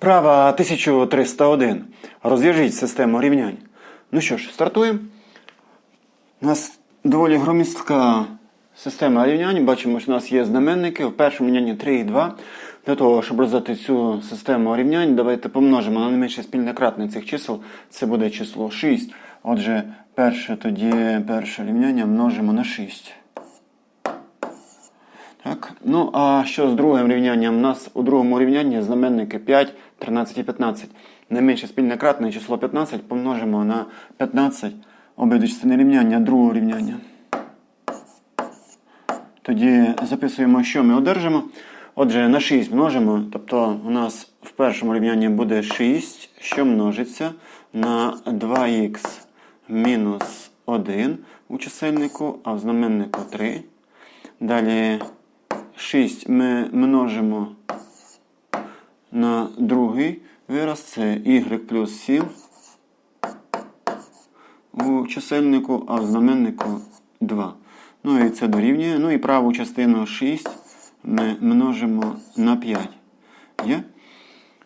Вправа 1301. Розв'яжіть систему рівнянь. Ну що ж, стартуємо. У нас доволі громістка система рівнянь. Бачимо, що у нас є знаменники. В першому рівнянні 3 і 2. Для того, щоб роздати цю систему рівнянь, давайте помножимо на найменше спільне кратне цих чисел. Це буде число 6. Отже, перше тоді перше рівняння множимо на 6. Так. Ну, а що з другим рівнянням? У нас у другому рівнянні знаменники 5, 13 і 15. Найменше спільне кратне число 15 помножимо на 15 обидві частини рівняння другого рівняння. Тоді записуємо, що ми одержимо. Отже, на 6 множимо, тобто у нас в першому рівнянні буде 6, що множиться на 2х мінус 1 у чисельнику, а в знаменнику 3. Далі 6 ми множимо на другий вираз, це y плюс 7 у чисельнику, а в знаменнику 2. Ну і це дорівнює. Ну і праву частину 6 ми множимо на 5. Є?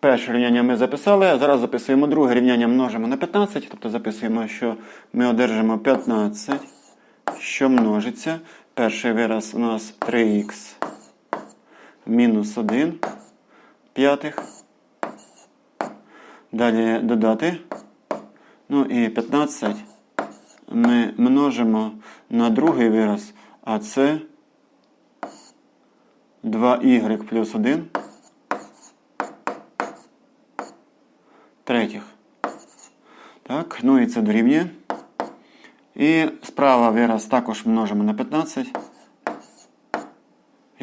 Перше рівняння ми записали, зараз записуємо друге рівняння множимо на 15, тобто записуємо, що ми одержимо 15, що множиться. Перший вираз у нас 3х мінус 1 п'ятих. Далі додати. Ну і 15 ми множимо на другий вираз, а це 2y плюс 1 третіх. Так, ну і це дорівнює. І справа вираз також множимо на 15.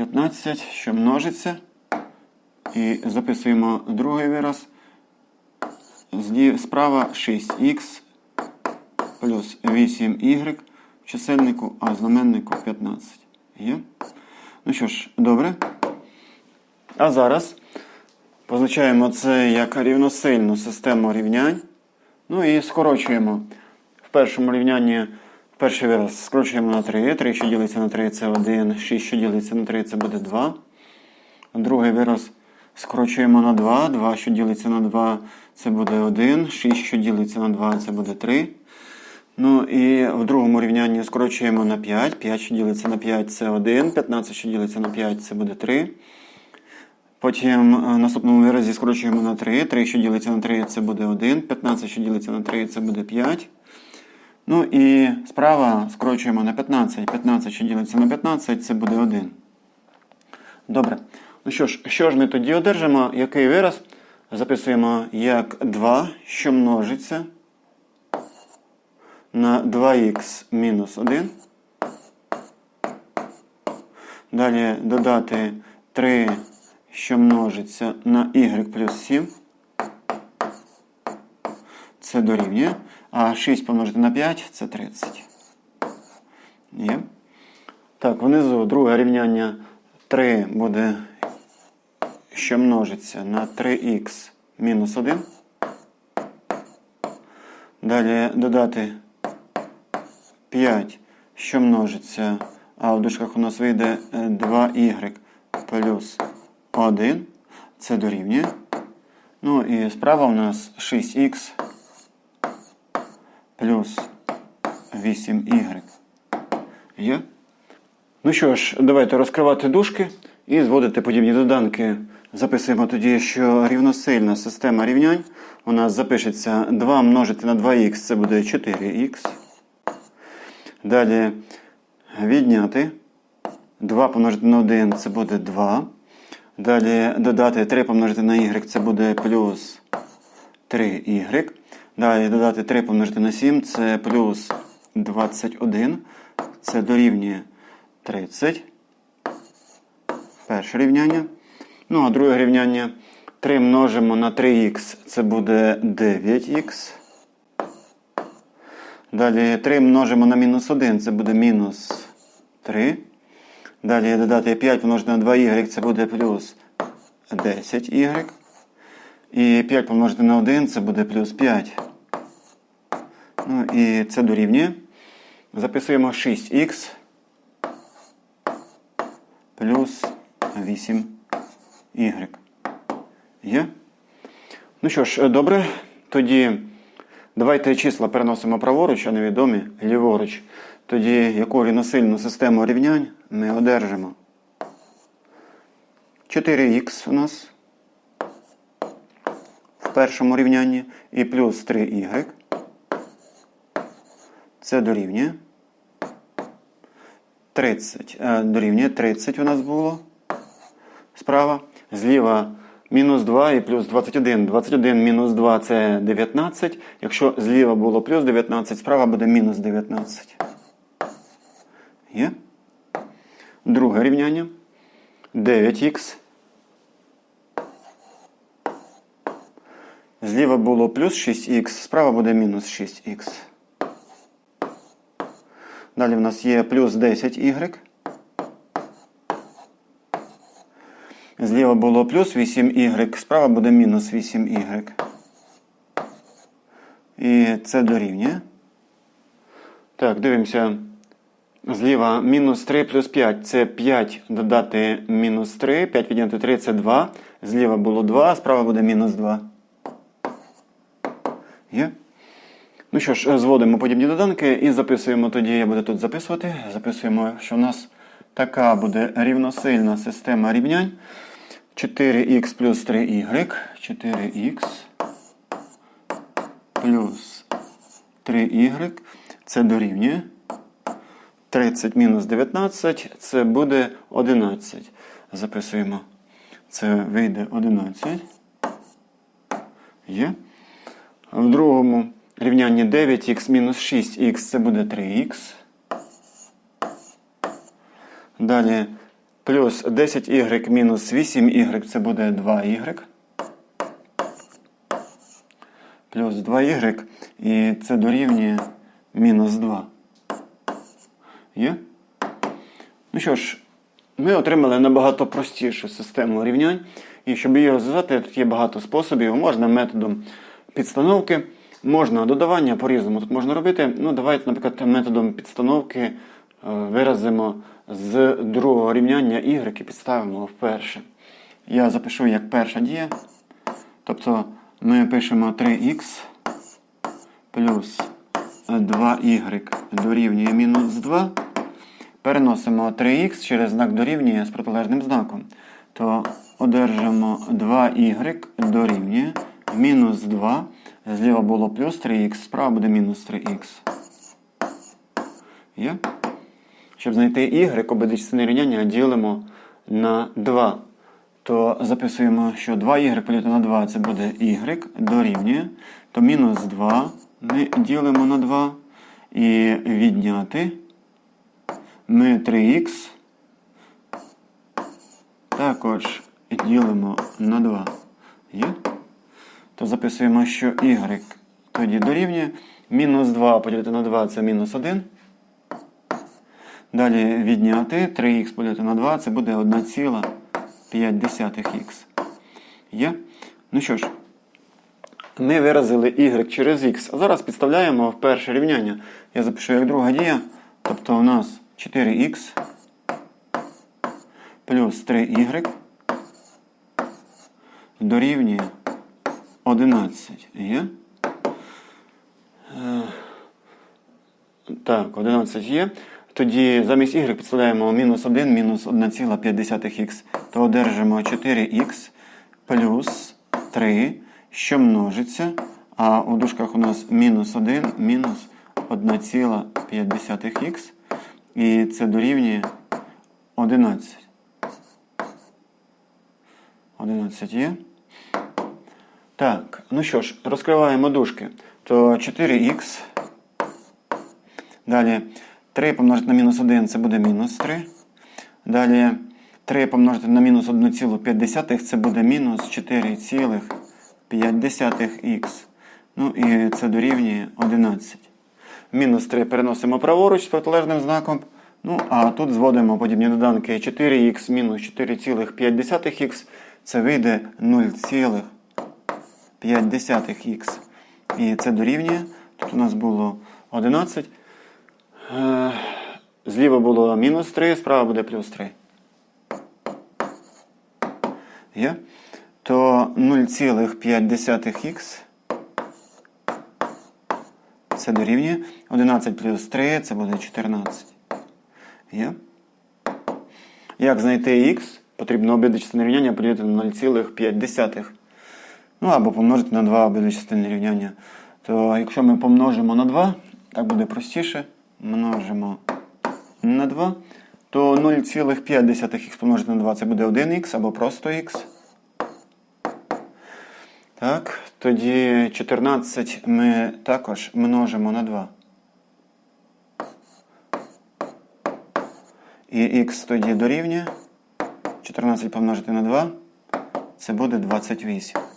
15, що множиться. І записуємо другий вираз. Справа 6х плюс 8y в чисельнику, а знаменнику 15. Є? Ну що ж, добре. А зараз позначаємо це як рівносильну систему рівнянь. Ну і скорочуємо. В першому рівнянні перший вираз скорочуємо на 3. 3, що ділиться на 3, це 1. 6, що ділиться на 3, це буде 2. Другий вираз скорочуємо на 2. 2, що ділиться на 2, це буде 1. 6, що ділиться на 2, це буде 3. Ну і в другому рівнянні скорочуємо на 5. 5, що ділиться на 5, це 1. 15, що ділиться на 5, це буде 3. Потім е, в наступному виразі скорочуємо на 3. 3, що ділиться на 3, це буде 1. 15, що ділиться на 3, це буде 5. Ну і справа скорочуємо на 15. 15, що ділиться на 15, це буде 1. Добре. Ну що ж, що ж ми тоді одержимо? Який вираз? Записуємо як 2, що множиться на 2х мінус 1. Далі додати 3, що множиться на y плюс 7. Це дорівнює. А 6 помножити на 5 це 30. Є. Так, внизу друге рівняння 3 буде, що множиться на 3х мінус 1. Далі додати 5, що множиться, а в дужках у нас вийде 2y плюс 1. Це дорівнює. Ну і справа у нас 6х плюс 8y. Є? Ну що ж, давайте розкривати дужки і зводити подібні доданки. Записуємо тоді, що рівносильна система рівнянь у нас запишеться 2 множити на 2х, це буде 4х. Далі відняти 2 помножити на 1 це буде 2. Далі додати 3 помножити на y це буде плюс 3y. Далі додати 3 помножити на 7 це плюс 21. Це дорівнює 30. Перше рівняння. Ну, а друге рівняння 3 множимо на 3х, це буде 9х. Далі 3 множимо на мінус 1, це буде мінус 3. Далі додати 5 помножити на 2y, це буде плюс 10y. І 5 помножити на 1, це буде плюс 5. Ну і це дорівнює. Записуємо 6х плюс 8y. Є? Ну що ж, добре. Тоді давайте числа переносимо праворуч, а невідомі ліворуч. Тоді яку рівносильну систему рівнянь ми одержимо? 4х у нас в першому рівнянні і плюс 3y. Це дорівнює 30. Е, Дорівнює 30 у нас було справа. Зліва мінус 2 і плюс 21. 21 мінус 2 це 19. Якщо зліва було плюс 19, справа буде мінус 19. Є? Друге рівняння. 9х. Зліва було плюс 6х, справа буде мінус 6х. Далі в нас є плюс 10y. Зліва було плюс 8y, справа буде мінус 8y. І це дорівнює. Так, дивимося. Зліва мінус 3 плюс 5 це 5 додати мінус 3. 5 відняти 3 це 2. Зліва було 2, справа буде мінус 2. Є? Ну що ж, зводимо подібні доданки і записуємо тоді, я буду тут записувати. Записуємо, що у нас така буде рівносильна система рівнянь. 4х плюс 3y. 4х плюс 3y. Це дорівнює. 30 мінус 19, це буде 11. Записуємо. Це вийде 11. Є. В другому рівнянні 9х мінус 6х це буде 3х. Далі плюс 10y мінус 8y це буде 2y. Плюс 2y. І це дорівнює мінус 2. Є? Ну що ж, ми отримали набагато простішу систему рівнянь. І щоб її розвивати, тут є багато способів. Можна методом підстановки, можна додавання по-різному тут можна робити. Ну, давайте, наприклад, методом підстановки е, виразимо з другого рівняння y і підставимо в перше. Я запишу як перша дія. Тобто ми пишемо 3х плюс 2y дорівнює мінус 2. Переносимо 3х через знак дорівнює з протилежним знаком. То одержимо 2y дорівнює мінус 2. Зліва було плюс 3х, справа буде мінус 3х. Є? Щоб знайти y, обидві частини рівняння ділимо на 2. То записуємо, що 2y поділити на 2 це буде y дорівнює. То мінус 2 ми ділимо на 2. І відняти ми 3х також ділимо на 2. Є? То записуємо, що y тоді дорівнює. Мінус 2 поділити на 2 це мінус 1. Далі відняти 3х поділити на 2 це буде 1,5х. Є? Ну що ж, ми виразили y через x. А зараз підставляємо в перше рівняння. Я запишу як друга дія. Тобто у нас 4х плюс 3y дорівнює 11. Є? Е, Так, 11 є. Тоді замість y підставляємо мінус 1, мінус 1,5х, то одержимо 4х плюс 3, що множиться. А у дужках у нас мінус 1, мінус 1,5х. І це дорівнює 11. 11 є. Так, ну що ж, розкриваємо дужки. То 4х. Далі 3 помножити на мінус 1 це буде мінус 3. Далі 3 помножити на мінус 1,5 це буде мінус 4,5х. Ну і це дорівнює 11. Мінус 3 переносимо праворуч з протилежним знаком. Ну, а тут зводимо подібні доданки 4х мінус 4,5х. Це вийде 0,5х. І це дорівнює. Тут у нас було 11. Е, Зліва було мінус 3, справа буде плюс 3. Є? то 0,5х це дорівнює 11 плюс 3 це буде 14. Є? Як знайти х? Потрібно обидві частини рівняння поділити на 0,5. Ну або помножити на 2 обидві частини рівняння. То якщо ми помножимо на 2, так буде простіше. Множимо на 2, то 0,5х помножити на 2 це буде 1х або просто х. Так, тоді 14 ми також множимо на 2. І х тоді дорівнює. 14 помножити на 2. Це буде 28.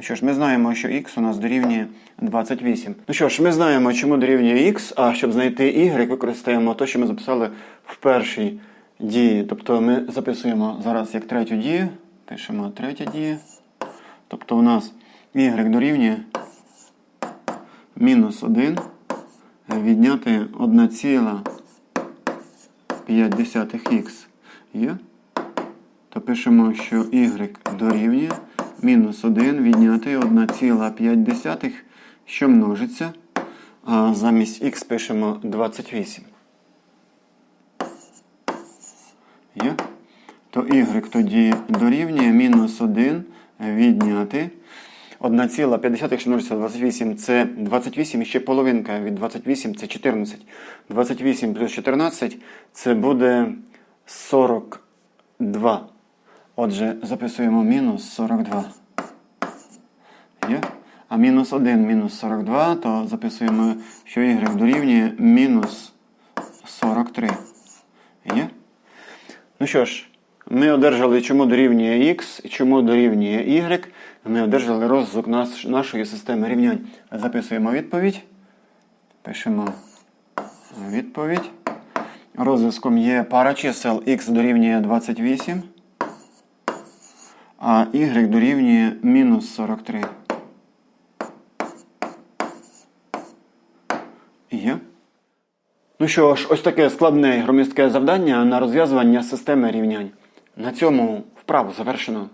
Ну що ж, ми знаємо, що х у нас дорівнює 28. Ну що ж, ми знаємо, чому дорівнює х, а щоб знайти y, використаємо те, що ми записали в першій дії. Тобто ми записуємо зараз як третю дію. Пишемо третя дія. Тобто у нас y дорівнює мінус 1 відняти 1,5х є. То пишемо, що y дорівнює мінус 1 відняти 1,5, що множиться. А замість х пишемо 28. Є? То y тоді дорівнює мінус 1 відняти 1,5, що множиться 28, це 28 і ще половинка від 28 це 14. 28 плюс 14 це буде 42. Отже, записуємо мінус 42. Є? А мінус 1 мінус 42, то записуємо, що y дорівнює мінус 43. Є? Ну що ж, ми одержали, чому дорівнює x, чому дорівнює y. Ми одержали розвиток наш, нашої системи рівнянь. Записуємо відповідь. Пишемо відповідь. Розв'язком є пара чисел x дорівнює 28, а y дорівнює мінус 43. Є. Ну що ж, ось таке складне і громістке завдання на розв'язування системи рівнянь. На цьому вправу завершено.